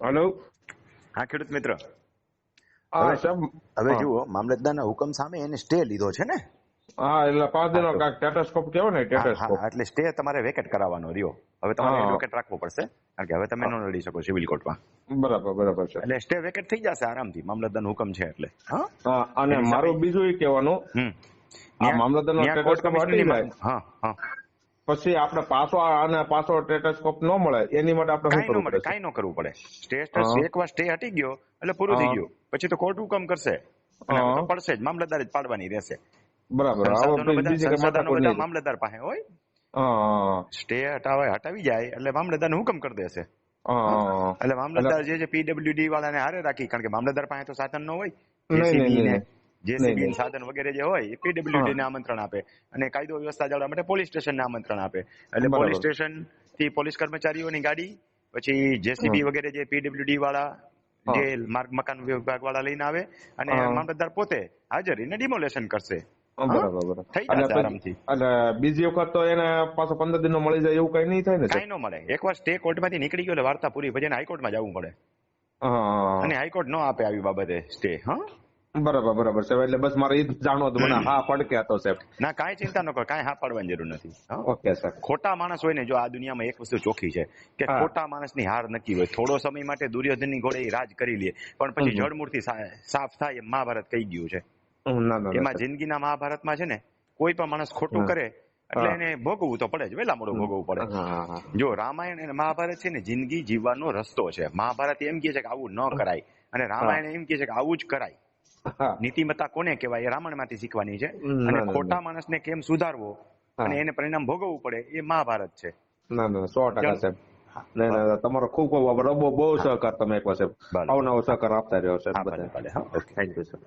Hello હા ખેડૂત મિત્ર. હવે-. જુઓ મામલતદારના હુકમ સામે એને સ્ટે લીધો છે ને? હા એટલે પાંચ દિનો કાંઈક ટેટસ્કોપ કહેવાય ને ટેટસ્કોપ એટલે સ્ટે તમારે વેકેટ કરાવવાનો રહ્યો. હવે તમારે. એડવોકેટ રાખવો પડશે કારણ કે હવે તમે ન લડી શકો સિવિલ કોર્ટમાં બરાબર બરાબર છે. એટલે સ્ટે વેકેટ થઈ જશે આરામથી મામલતદારનો હુકમ છે એટલે. હા? અને મારું બીજું એ કહેવાનું આ મામલતદારનો ન્યા સ્ટેટસ કોર્ટ કોપ કમિશનરની હટી જાય. હા હા. પછી આપણે પાછો આને પાછો ટેટસ્કોપ ન મળે એની માટે આપણે શું ન કરવું મળે પડશે ન કરવું પડે. સ્ટેટસ. એકવાર સ્ટે હટી ગયો એટલે પૂરું થઈ. ગયું. પછી તો કોર્ટ હુકમ કરશે. પડશે જ મામલતદાર જ પાડવાની રહેશે. બરાબર. કઈ. મામલતદાર પાસે હોય. સ્ટે હટાવે હટાવી જાય એટલે મામલતદાર હુકમ કરી દેશે. એટલે મામલતદાર જે છે પીડબ્લ્યુડી વાળાને હારે રાખી કારણ કે મામલતદાર પાસે તો સાધન ન હોય. જેસીબી સાધન વગેરે જે હોય એ પીડબ્લ્યુડી ને આમંત્રણ આપે અને કાયદો વ્યવસ્થા જાળવવા માટે પોલીસ સ્ટેશન ને આમંત્રણ આપે. એટલે પોલીસ સ્ટેશનથી પોલીસ કર્મચારીઓની ગાડી પછી જેસીબી વગેરે જે પીડબ્લ્યુડી વાળા જે માર્ગ મકાન વિભાગ વાળા લઈને આવે અને મામલતદાર પોતે હાજર એને ડિમોલેશન કરશે. બરાબર થઈ જશે આરામથી. એટલે બીજી વખત તો એને પાછો પંદર દિન મળી જાય એવું કઈ નહીં થાય ને કાંઈ ન મળે. એકવાર સ્ટે કોર્ટમાંથી નીકળી ગયો એટલે વાર્તા પૂરી પછી હાઈકોર્ટમાં જવું પડે. અને હાઈકોર્ટ ન આપે આવી બાબતે સ્ટે હા? બરાબર બરાબર સાહેબ. એટલે બસ મારે એ જ હતું મને હા પડકે હતો સાહેબ. ના કાંઈ ચિંતા ન કરો. કાંઈ હા પાડવાની જરૂર નથી. ઓકે સર ખોટા માણસ હોય ને જો આ દુનિયામાં એક વસ્તુ ચોખ્ખી છે કે ખોટા માણસની હાર નક્કી હોય. થોડો સમય માટે દુર્યોધનની ઘોડે એ રાજ કરી લે. પણ પછી. જળમૂળથી સાફ થાય એમ મહાભારત કહી ગયું છે. એમાં જિંદગીના મહાભારતમાં છે ને કોઈ પણ માણસ ખોટું કરે એટલે એને ભોગવવું તો પડે જ. વેલા મોડું ભોગવવું પડે. જો રામાયણ અને મહાભારત છે ને જિંદગી જીવવાનો રસ્તો છે. મહાભારત એમ કહે છે કે આવું ન કરાય. અને રામાયણ એમ કહે છે કે આવું જ કરાય. નીતિમત્તા કોને કહેવાય? એ રામાયણમાંથી શીખવાની છે. અને ખોટા ખોટા માણસને કેમ સુધારવો? અને એને પરિણામ ભોગવવું પડે એ મહાભારત છે. ના ના સો ટકા સાહેબ. ના ના તમારો ખૂબ ખૂબ બહુ સહકાર તમે એક સાહેબ. અવનવો સહકાર આપતા રહ્યો સાહેબ થેન્ક યુ સર